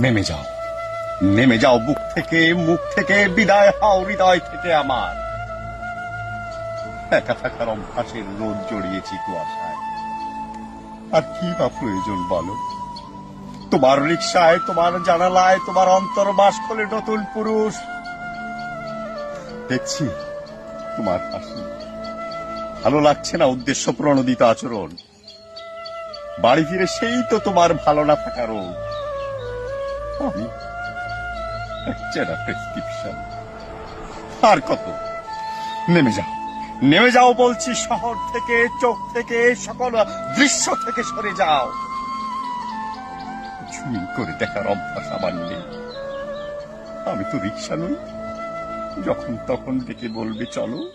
নেমে যাও। নেমে যাও, বুক থেকে, মুখ থেকে, বিদায় হও, হৃদয় থেকে আমার। একা থাকার অভ্যাসের রোদ জড়িয়েছি কুয়াশায়। আর কি বা প্রয়োজন বলো? তোমার রিক্সায় তোমার জানালায়, তোমার অন্তর্বাস খোলে নতুন পুরুষ। দেখছি তোমার হাসি ভালো লাগছে না উদ্দেশ্য প্রণোদিত আচরণ। বাড়ি ফিরে সেই তো তোমার ভালো না থাকার রোগ। আমি চেনা প্রেসক্রিপশন আর কত? নেমে যাও। নেমে যাও বলছি, শহর থেকে, চোখ থেকে, সকল দৃশ্য থেকে সরে যাও। ঝুল করে দেখার অভ্যাস আমার নেই। আমি তো রিক্সা নই। যখন তখন ডেকে বলবে, চলো।